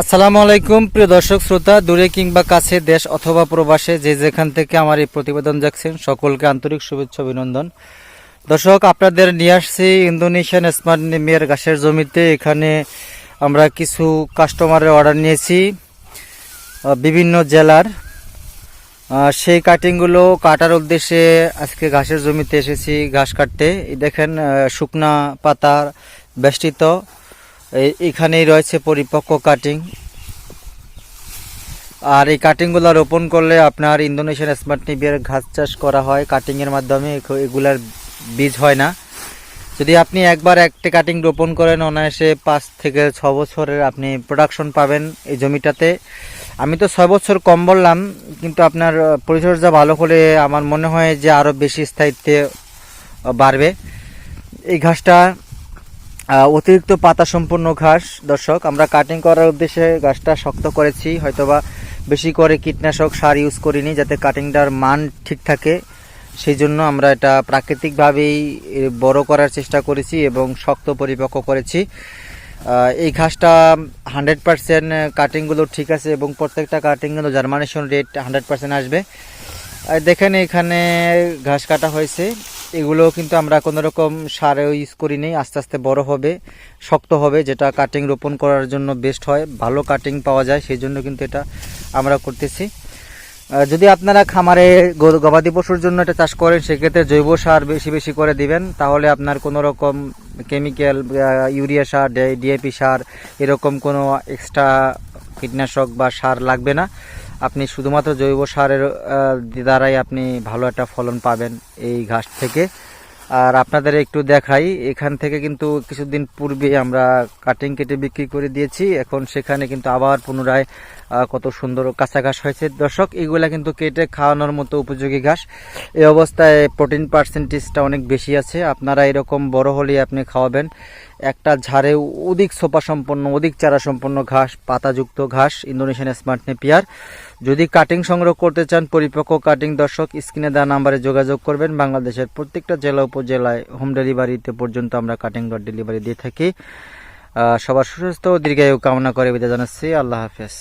আসসালামু আলাইকুম, প্রিয় দর্শক, শ্রোতা, দূরে কিংবা কাছে দেশ অথবা প্রবাসে যে যেখান থেকে আমার এই প্রতিবেদন দেখছেন, সকলকে আন্তরিক শুভেচ্ছা, অভিনন্দন। দর্শক, আপনাদের নিয়ে আসছি ইন্দোনেশিয়ান স্মার্ট নিমিয়ার ঘাসের জমিতে। এখানে আমরা কিছু কাস্টমারের অর্ডার নিয়েছি বিভিন্ন জেলার। সেই কাটিংগুলো কাটার উদ্দেশ্যে আজকে ঘাসের জমিতে এসেছি, ঘাস কাটতে। দেখেন শুকনা পাতা বেষ্টিত। এখানেই রয়েছে পরিপক্ক কাটিং আর এই কাটিংগুলো রোপণ করলে আপনার ইন্দোনেশিয়ান স্মার্ট নিবিয়ার ঘাস চাষ করা হয়। কাটিংয়ের মাধ্যমে এগুলার বীজ হয় না। যদি আপনি একবার একটা কাটিং রোপণ করেন, অনায়াসে পাঁচ থেকে ছ বছরের আপনি প্রোডাকশন পাবেন এই জমিটাতে। আমি তো ছয় বছর কম বললাম, কিন্তু আপনার পরিচর্যা ভালো হলে আমার মনে হয় যে আরও বেশি স্থায়িত্বে বাড়বে। এই ঘাসটা অতিরিক্ত পাতা সম্পূর্ণ ঘাস। দর্শক, আমরা কাটিং করার উদ্দেশ্যে ঘাসটা শক্ত করেছি। হয়তোবা বেশি করে কীটনাশক সার ইউজ করিনি যাতে কাটিংটার মান ঠিক থাকে। সেই জন্য আমরা এটা প্রাকৃতিকভাবেই বড় করার চেষ্টা করেছি এবং শক্ত পরিপক্ক করেছি। এই ঘাসটা হান্ড্রেড পার্সেন্ট কাটিংগুলো ঠিক আছে এবং প্রত্যেকটা কাটিংগুলো জার্মানেশন রেট হান্ড্রেড পার্সেন্ট আসবে। দেখেন এখানে ঘাস কাটা হয়েছে। এগুলো কিন্তু আমরা কোনো রকম সারও ইউজ করিনি। আস্তে আস্তে বড় হবে, শক্ত হবে, যেটা কাটিং রোপণ করার জন্য বেস্ট হয়। ভালো কাটিং পাওয়া যায়, সেই জন্য কিন্তু এটা আমরা করতেছি। যদি আপনারা খামারে গবাদি পশুর জন্য এটা চাষ করেন, সেক্ষেত্রে জৈব সার বেশি বেশি করে দিবেন। তাহলে আপনার কোনো রকম কেমিক্যাল ইউরিয়া সার ডিএপি সার, এরকম কোনো এক্সট্রা কীটনাশক বা সার লাগবে না। আপনি শুধুমাত্র জৈব সারের দ্বারাই আপনি ভালো একটা ফলন পাবেন এই ঘাস থেকে। আর আপনাদের একটু দেখাই, এখান থেকে কিন্তু কিছুদিন পূর্বে আমরা কাটিং কেটে বিক্রি করে দিয়েছি। এখন সেখানে কিন্তু আবার পুনরায় কত সুন্দর কাঁচা ঘাস হয়েছে। দর্শক, এগুলা কিন্তু কেটে খাওয়ানোর মতো উপযোগী ঘাস। এই অবস্থায় প্রোটিন পার্সেন্টেজটা অনেক বেশি আছে। আপনারা এরকম বড় হলে আপনি খাওয়াবেন। একটা ঝাড়ে অধিক সোপা সম্পন্ন, অধিক চারা সম্পন্ন ঘাস, পাতাযুক্ত ঘাস, ইন্দোনেশিয়ান স্মার্ট নেপিয়ার যদি কাটিং সংগ্রহ করতে চান, পরিপক্ক কাটিং দর্শক, স্ক্রিনে দেওয়া নাম্বারে যোগাযোগ করবেন। বাংলাদেশের প্রত্যেকটা জেলা উপজেলায় হোম ডেলিভারিতে পর্যন্ত আমরা কাটিং ডট ডেলিভারি দিয়ে থাকি। সবার সুস্বাস্থ্য দীর্ঘায়ু কামনা করে বিদায় জানাচ্ছি। আল্লাহ হাফেজ।